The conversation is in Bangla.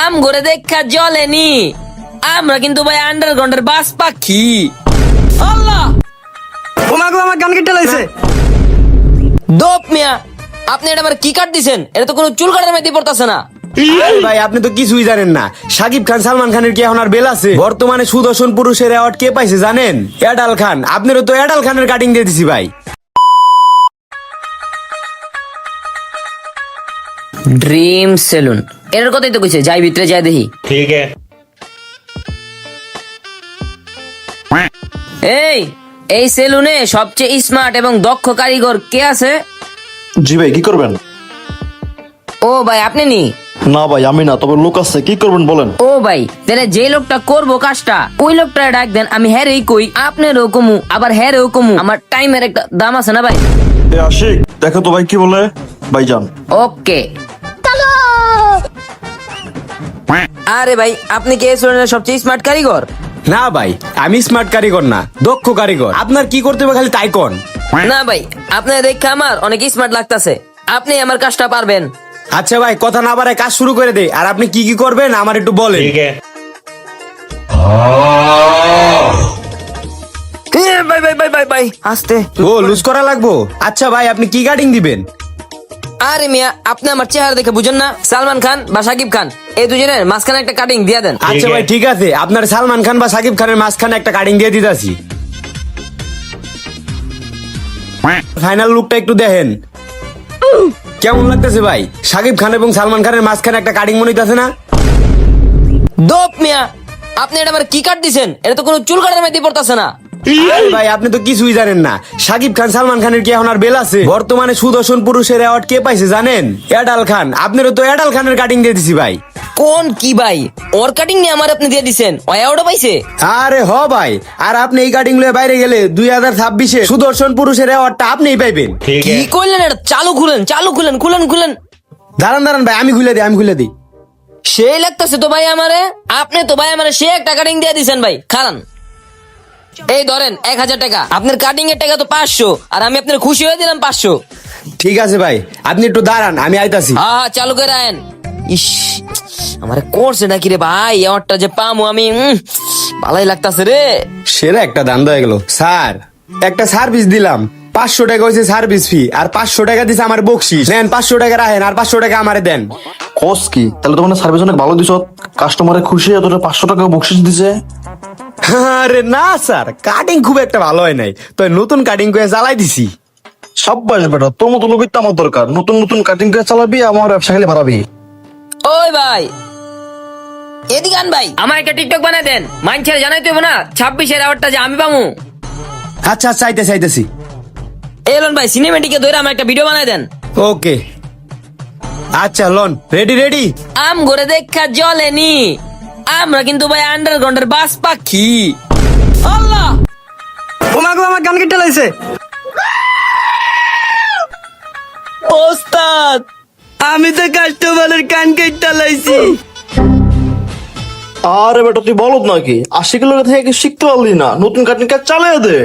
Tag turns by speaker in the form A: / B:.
A: আম ঘরে দেখা জলেনি আমরা কিন্তু ভাই আন্ডারগ্রাউন্ডের বাস পাখি। আল্লাহ!
B: ওমাগো আমার গান কেটে লাইছে।
A: দোপ মিয়া আপনি এটা আমার কি কাট দিছেন? এটা তো কোনো চুল কাটার মেদি পড়তেছে না।
C: আরে ভাই আপনি তো কিছুই জানেন না। সাকিব খান সালমান খানের কি এখন আর বেল আছে? বর্তমানে সুদর্শন পুরুষের অ্যাওয়ার্ড কে পাইছে জানেন? এডাল খান। আপনারও তো এডাল খানের কাটিং দিয়ে দিছি ভাই।
A: ড্রিম সেলুন এর কথাই তো কইছে যাই ভিতরে যাই দেখি।
D: ঠিক আছে
A: এই এই সেলুনে সবচেয়ে স্মার্ট এবং দক্ষ কারিগর কে আছে?
E: জি ভাই কি করবেন?
A: ও ভাই আপনি নি?
E: না ভাই আমি না তবে লোক আছে কি করবেন বলেন?
A: ও ভাই তাহলে যে লোকটা করব কাজটা ওই লোকটা ডাক দেন আমি হ্যারেই কই আপনার রকম আবার হ্যারেও রকম আমার টাইমের একটা দাম আছে না ভাই?
E: এ আশিক দেখো তো ভাই কি বলে? ভাইজান।
A: ওকে। আরে ভাই আপনি কি এই সবচেয়ে স্মার্ট কারিগর?
C: না ভাই আমি স্মার্ট কারিগর না দক্ষ কারিগর। আপনার কি করতে হবে খালি তাই কোন?
A: না ভাই আপনি দেখে আমার অনেক স্মার্ট লাগতাছে। আপনি আমার কাজটা পারবেন।
C: আচ্ছা ভাই কথা না বাড়ায় কাজ শুরু করে দে। আর আপনি কি কি করবেন আমার একটু
A: বলে ভাই ভাই ভাই ভাই ভাই আস্তে।
C: ও লুজ করা লাগবো? আচ্ছা ভাই আপনি কি গার্ডিং দিবেন?
A: আরে মিয়া আপনি আমার চেহারা দেখে বুঝেন না। সালমান খান বা সাকিব খান এই দুজনের মাঝখানে একটা কাটিং দিয়ে দেন।
C: আচ্ছা ভাই ঠিক আছে। আপনার সালমান খান বা সাকিব খানের মাঝখানে একটা কাটিং দিয়ে দিতেছি। ফাইনাল লুকটা একটু দেখেন। কেমন লাগতেছে ভাই? সাকিব খান এবং সালমান খানের মাঝখানে একটা কাটিং মনে হইতাছে না?
A: দোপ মিয়া আপনি এটা আমার কি কাট দিছেন? এটা তো কোনো চুল কাটার মেদি পড়তেছে না।
C: ভাই আপনি তো কিছুই জানেন না। সাকিব খান সালমান খানের কি এখন আর বেল আছে? বর্তমানে সুদর্শন পুরুষের অ্যাওয়ার্ড কে পাইছে জানেন? এডাল খান। আপনারও তো এডাল খানের কাটিং দিয়ে দিছি ভাই।
A: কোন কি ভাই? ওর কাটিং নিয়ে আমার আপনি দিয়ে দিছেন। ও অ্যাওয়ার্ডও পাইছে?
C: আরে হ ভাই। আর আপনি এই কাটিং লয়ে বাইরে গেলে দুই হাজার ছাব্বিশে সুদর্শন পুরুষের অ্যাওয়ার্ডটা আপনিই পাইবেন।
A: কি করলেন এটা চালু খুলেন চালু খুলেন খুলেন খুলেন।
C: দাঁড়ান দাঁড়ান ভাই আমি খুলে দিই আমি খুলে দিই।
A: সেই লাগতেছে তো ভাই আমারে। আপনি তো ভাই আমারে সে একটা কাটিং দিয়ে দিছেন ভাই। খালান এই ধরেন এক হাজার টাকা। আপনার কাটিং এর টাকা তো পাঁচশো আর আমি আপনার খুশি হয়ে দিলাম পাঁচশো।
C: ঠিক আছে ভাই আপনি একটু দাঁড়ান আমি আইতাছি।
A: হ্যাঁ হ্যাঁ চালু করে আয়েন। ইস আমার করছে নাকি রে ভাই? আমারটা যে পামু আমি উম, ভালোই লাগতাছে রে।
C: সেরা একটা দাম হয়ে গেল। স্যার একটা সার্ভিস দিলাম। পাঁচশো টাকা হয়েছে সার্ভিস ফি আর পাঁচশো টাকা দিছে আমার বকশিস। নেন পাঁচশো টাকা রাখেন আর পাঁচশো টাকা আমারে দেন।
E: কস কি? তাহলে তো মানে সার্ভিস অনেক ভালো দিছ। কাস্টমারে খুশি এতটা পাঁচশো টাকা বকশিস দিছে।
C: আরে না স্যার কাটিং খুব একটা ভালো হয় নাই। তো নতুন কাটিং করে চালাই দিছি।
E: সাব্বাস বেটা তোর মতো লোকের তো আমার দরকার। নতুন নতুন কাটিং করে চালাবি আমার ব্যবসা খালি বাড়াবি।
A: ওই ভাই। এদিকে আন ভাই। আমার একটা টিকটক বানাই দেন। মাইনছেড়ে জানাই তো না ছাব্বিশের আওয়ারটা যে আমি পামু।
C: আচ্ছা আচ্ছা আইতেছি আইতেছি।
A: এলন ভাই সিনেমেটিকে ধরে আমার একটা ভিডিও বানাই দেন।
C: ওকে আচ্ছা লন রেডি রেডি
A: আম ঘরে দেখা জলেনি আমরা কিন্তু ভাই আন্ডারগ্রাউন্ডের বাস পাখি। আল্লাহ!
B: ওমাগো আমার গান কেটে লাইছে
A: ওস্তাদ
B: আমি তো কাস্টমারের কান কেটে লাইছি।
E: আরে বেটা তুই বলত নাকি? আশিকের লোকের থেকে কি শিখতে পারলি না নতুন কাটিং কাজ চালিয়ে দে।